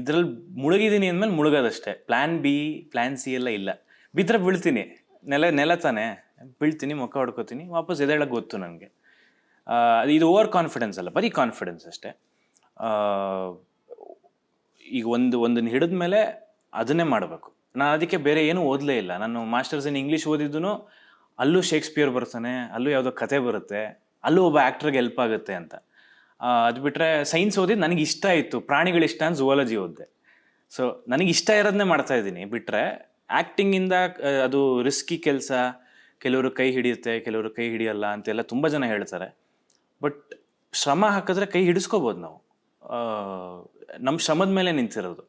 ಇದ್ರಲ್ಲಿ ಮುಳುಗಿದ್ದೀನಿ ಅಂದಮೇಲೆ ಮುಳುಗೋದಷ್ಟೇ. ಪ್ಲ್ಯಾನ್ ಬಿ ಪ್ಲ್ಯಾನ್ ಸಿ ಎಲ್ಲ ಇಲ್ಲ. ಬಿದ್ದರೆ ಬೀಳ್ತೀನಿ. ನೆಲ ನೆಲ ತಾನೆ. ಬೀಳ್ತೀನಿ, ಮುಖ ಹೊಡ್ಕೋತೀನಿ, ವಾಪಸ್ ಎದೇಳಕ್ಕೆ ಗೊತ್ತು ನನಗೆ. ಇದು ಓವರ್ ಕಾನ್ಫಿಡೆನ್ಸ್ ಅಲ್ಲ, ಬರೀ ಕಾನ್ಫಿಡೆನ್ಸ್ ಅಷ್ಟೇ. ಈಗ ಒಂದು, ಒಂದನ್ನು ಹಿಡಿದ ಮೇಲೆ ಅದನ್ನೇ ಮಾಡಬೇಕು. ನಾನು ಅದಕ್ಕೆ ಬೇರೆ ಏನೂ ಓದಲೇ ಇಲ್ಲ. ನಾನು ಮಾಸ್ಟರ್ಸ್ ಇನ್ ಇಂಗ್ಲೀಷ್ ಓದಿದ್ದು ಅಲ್ಲೂ ಶೇಕ್ಸ್ಪಿಯರ್ ಬರ್ತಾನೆ, ಅಲ್ಲೂ ಯಾವುದೋ ಕತೆ ಬರುತ್ತೆ, ಅಲ್ಲೂ ಒಬ್ಬ ಆ್ಯಕ್ಟ್ರಿಗೆ ಹೆಲ್ಪ್ ಆಗುತ್ತೆ ಅಂತ. ಅದು ಬಿಟ್ಟರೆ ಸೈನ್ಸ್ ಓದಿದ್ದು ನನಗೆ ಇಷ್ಟ ಇತ್ತು ಪ್ರಾಣಿಗಳು ಇಷ್ಟ ಅಂತ ಝುವಾಲಜಿ ಓದಿದೆ. ಸೊ ನನಗೆ ಇಷ್ಟ ಇರೋದನ್ನೇ ಮಾಡ್ತಾ ಇದ್ದೀನಿ. ಬಿಟ್ಟರೆ ಆ್ಯಕ್ಟಿಂಗಿಂದ ಅದು ರಿಸ್ಕಿ ಕೆಲಸ, ಕೆಲವರು ಕೈ ಹಿಡಿಯುತ್ತೆ, ಕೆಲವರು ಕೈ ಹಿಡಿಯಲ್ಲ ಅಂತೆಲ್ಲ ತುಂಬ ಜನ ಹೇಳ್ತಾರೆ. ಬಟ್ ಶ್ರಮ ಹಾಕಿದ್ರೆ ಕೈ ಹಿಡಿಸ್ಕೋಬೋದು ನಾವು. ನಮ್ಮ ಶ್ರಮದ ಮೇಲೆ ನಿಂತಿರೋದು.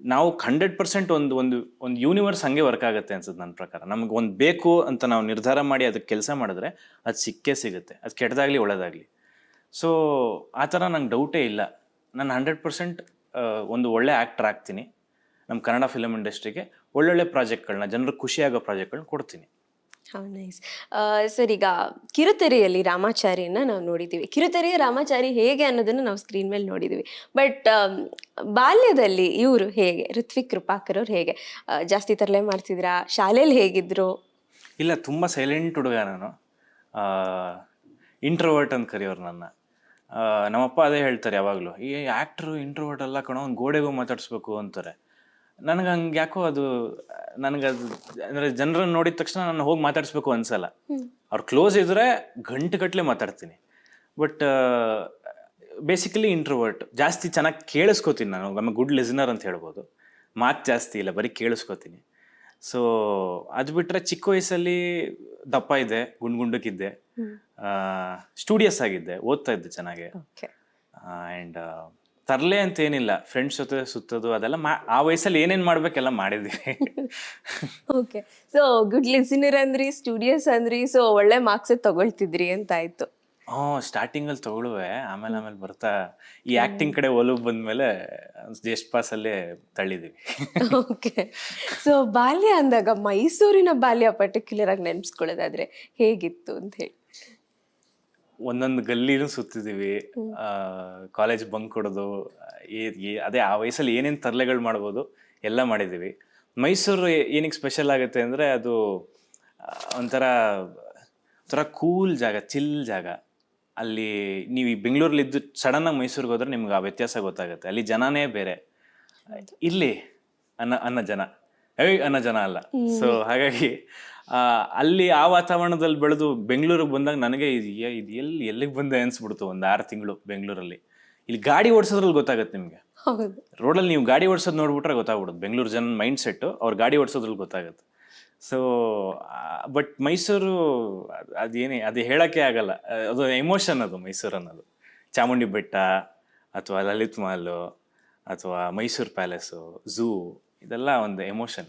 ನಾವು ಹಂಡ್ರೆಡ್ ಪರ್ಸೆಂಟ್ ಒಂದು ಒಂದು ಒಂದು ಯೂನಿವರ್ಸ್ ಹಂಗೆ ವರ್ಕ್ ಆಗುತ್ತೆ ಅನ್ಸುತ್ತೆ ನನ್ನ ಪ್ರಕಾರ. ನಮ್ಗೆ ಒಂದು ಬೇಕು ಅಂತ ನಾವು ನಿರ್ಧಾರ ಮಾಡಿ ಅದಕ್ಕೆ ಕೆಲಸ ಮಾಡಿದ್ರೆ ಅದು ಸಿಕ್ಕೇ ಸಿಗುತ್ತೆ. ಅದು ಕೆಟ್ಟದಾಗಲಿ ಒಳ್ಳೇದಾಗಲಿ. ಸೊ ಆ ಥರ ನಂಗೆ ಡೌಟೇ ಇಲ್ಲ. ನಾನು ಹಂಡ್ರೆಡ್ ಪರ್ಸೆಂಟ್ ಒಂದು ಒಳ್ಳೆ ಆ್ಯಕ್ಟರ್ ಆಗ್ತೀನಿ. ನಮ್ಮ ಕನ್ನಡ ಫಿಲಮ್ ಇಂಡಸ್ಟ್ರಿಗೆ ಒಳ್ಳೊಳ್ಳೆ ಪ್ರಾಜೆಕ್ಟ್ಗಳನ್ನ ಜನರಿಗೆ ಖುಷಿಯಾಗೋ ಪ್ರಾಜೆಕ್ಟ್ಗಳನ್ನ ಕೊಡ್ತೀನಿ. ನೈಸ್. ಸರ್ ಈಗ ಕಿರುತೆರೆಯಲ್ಲಿ ರಾಮಾಚಾರಿಯನ್ನ ನಾವು ನೋಡಿದ್ದೀವಿ. ಕಿರುತೆರೆಯ ರಾಮಾಚಾರಿ ಹೇಗೆ ಅನ್ನೋದನ್ನು ನಾವು ಸ್ಕ್ರೀನ್ ಮೇಲೆ ನೋಡಿದ್ದೀವಿ. ಬಟ್ ಬಾಲ್ಯದಲ್ಲಿ ಇವರು ಹೇಗೆ? ಋತ್ವಿಕ್ ಕೃಪಾಕರ್ ಅವ್ರು ಹೇಗೆ? ಜಾಸ್ತಿ ತರಲೆ ಮಾಡ್ತಿದ್ರಾ ಶಾಲೆಯಲ್ಲಿ ಹೇಗಿದ್ರು? ಇಲ್ಲ ತುಂಬ ಸೈಲೆಂಟ್ ಹುಡುಗ ನಾನು. ಇಂಟ್ರೋವರ್ಟ್ ಅಂತ ಕರೆಯೋರು ನನ್ನ. ನಮ್ಮಪ್ಪ ಅದೇ ಹೇಳ್ತಾರೆ ಯಾವಾಗಲೂ ಈ ಆ್ಯಕ್ಟ್ರು ಇಂಟ್ರೋವರ್ಟ್ ಅಲ್ಲ ಕಣೋ ಒಂದು ಗೋಡೆಗೂ ಮಾತಾಡಿಸ್ಬೇಕು ಅಂತಾರೆ. ನನಗೆ ಹಂಗೆ ಯಾಕೋ ಅದು ನನಗದು ಅಂದರೆ ಜನರನ್ನು ನೋಡಿದ ತಕ್ಷಣ ನಾನು ಹೋಗಿ ಮಾತಾಡಿಸ್ಬೇಕು ಅನ್ಸಲ್ಲ. ಅವ್ರು ಕ್ಲೋಸ್ ಇದ್ರೆ ಗಂಟೆಗಟ್ಟಲೆ ಮಾತಾಡ್ತೀನಿ. ಬಟ್ ಬೇಸಿಕಲಿ ಇಂಟ್ರೋವರ್ಟ್ ಜಾಸ್ತಿ ಚೆನ್ನಾಗಿ ಕೇಳಿಸ್ಕೋತೀನಿ ನಾನು. ಆಮೇಲೆ ಗುಡ್ ಲಿಸನರ್ ಅಂತ ಹೇಳ್ಬೋದು. ಮಾತು ಜಾಸ್ತಿ ಇಲ್ಲ ಬರೀ ಕೇಳಿಸ್ಕೋತೀನಿ. ಸೊ ಅದು ಬಿಟ್ರೆ ಚಿಕ್ಕ ವಯಸ್ಸಲ್ಲಿ ದಪ್ಪ ಇದೆ ಗುಂಡ್ ಗುಂಡಕ್ಕಿದ್ದೆ ಸ್ಟೂಡಿಯಸ್ ಆಗಿದ್ದೆ ಓದ್ತಾ ಇದ್ದೆ ಚೆನ್ನಾಗಿ. ಆ್ಯಂಡ್ ತರಲೆ ಅಂತ ಏನಿಲ್ಲ ಫ್ರೆಂಡ್ಸ್ ಜೊತೆ ಸುತ್ತೋದು ಅದೆಲ್ಲ ಆ ವಯಸ್ಸಲ್ಲಿ ಏನೇನು ಮಾಡ್ಬೇಕೆಲ್ಲ ಮಾಡಿದ್ವಿ. ಓಕೆ. ಸೊ ಗುಡ್ ಲಿಸನರ್ ಅಂದ್ರಿ ಸ್ಟೂಡಿಯಸ್ ಅಂದ್ರಿ ಸೊ ಒಳ್ಳೆ ಮಾರ್ಕ್ಸ್ ತಗೊಳ್ತಿದ್ರಿ ಅಂತ ಆಯ್ತು ಹ್ಞೂ ಸ್ಟಾರ್ಟಿಂಗಲ್ಲಿ ತಗೊಳುವೆ. ಆಮೇಲೆ ಆಮೇಲೆ ಬರ್ತಾ ಈ ಆ್ಯಕ್ಟಿಂಗ್ ಕಡೆ ಒಲವು ಬಂದಮೇಲೆ ಜಸ್ಟ್ ಪಾಸಲ್ಲೇ ತಳ್ಳಿದೀವಿ. ಓಕೆ. ಸೊ ಬಾಲ್ಯ ಅಂದಾಗ ಮೈಸೂರಿನ ಬಾಲ್ಯ ಪರ್ಟಿಕ್ಯುಲರ್ ಆಗಿ ನೆನ್ಸ್ಕೊಳ್ಳೋದಾದ್ರೆ ಹೇಗಿತ್ತು ಅಂತ ಹೇಳಿ. ಒಂದೊಂದು ಗಲ್ಲಿನೂ ಸುತ್ತಿದ್ದೀವಿ ಕಾಲೇಜ್ ಬಂಕ್ ಕೊಡೋದು ಅದೇ ಆ ವಯಸ್ಸಲ್ಲಿ ಏನೇನು ತರಲೆಗಳು ಮಾಡ್ಬೋದು ಎಲ್ಲ ಮಾಡಿದ್ದೀವಿ ಮೈಸೂರು ಏನಕ್ಕೆ ಸ್ಪೆಷಲ್ ಆಗುತ್ತೆ ಅಂದರೆ ಅದು ಒಂಥರ ಒಂಥರ ಕೂಲ್ ಜಾಗ ಚಿಲ್ ಜಾಗ. ಅಲ್ಲಿ ನೀವು ಈ ಬೆಂಗಳೂರಲ್ಲಿದ್ದು ಸಡನ್ನಾಗಿ ಮೈಸೂರಿಗೆ ಹೋದ್ರೆ ನಿಮ್ಗೆ ಆ ವ್ಯತ್ಯಾಸ ಗೊತ್ತಾಗುತ್ತೆ. ಅಲ್ಲಿ ಜನನೇ ಬೇರೆ. ಇಲ್ಲಿ ಅನ್ನ ಅನ್ನ ಜನ. ಏಯ್ ಅನ್ನ ಜನ ಅಲ್ಲ. ಸೊ ಹಾಗಾಗಿ ಆ, ಅಲ್ಲಿ ಆ ವಾತಾವರಣದಲ್ಲಿ ಬೆಳೆದು ಬೆಂಗಳೂರಿಗೆ ಬಂದಾಗ ನನಗೆ ಇದು ಎಲ್ಲಿ ಎಲ್ಲಿಗೆ ಬಂದೆ ಅನ್ಸ್ಬಿಡ್ತು ಒಂದು ಆರು ತಿಂಗಳು ಬೆಂಗಳೂರಲ್ಲಿ. ಇಲ್ಲಿ ಗಾಡಿ ಓಡಿಸೋದ್ರಲ್ಲಿ ಗೊತ್ತಾಗುತ್ತೆ ನಿಮಗೆ. ರೋಡಲ್ಲಿ ನೀವು ಗಾಡಿ ಓಡಿಸೋದು ನೋಡ್ಬಿಟ್ರೆ ಗೊತ್ತಾಗ್ಬಿಡುತ್ತೆ. ಬೆಂಗಳೂರು ಜನ ಮೈಂಡ್ ಸೆಟ್ಟು ಅವ್ರು ಗಾಡಿ ಓಡಿಸೋದ್ರಲ್ಲಿ ಗೊತ್ತಾಗುತ್ತೆ. ಸೊ ಬಟ್ ಮೈಸೂರು ಅದ್- ಅದೇನೇ, ಅದು ಹೇಳೋಕ್ಕೆ ಆಗಲ್ಲ. ಅದು ಎಮೋಷನ್ ಅದು ಮೈಸೂರು ಅನ್ನೋದು ಚಾಮುಂಡಿ ಬೆಟ್ಟ ಅಥವಾ ಲಲಿತ್ ಮಾಲು ಅಥವಾ ಮೈಸೂರು ಪ್ಯಾಲೇಸು, ಝೂ, ಇದೆಲ್ಲ ಒಂದು ಎಮೋಷನ್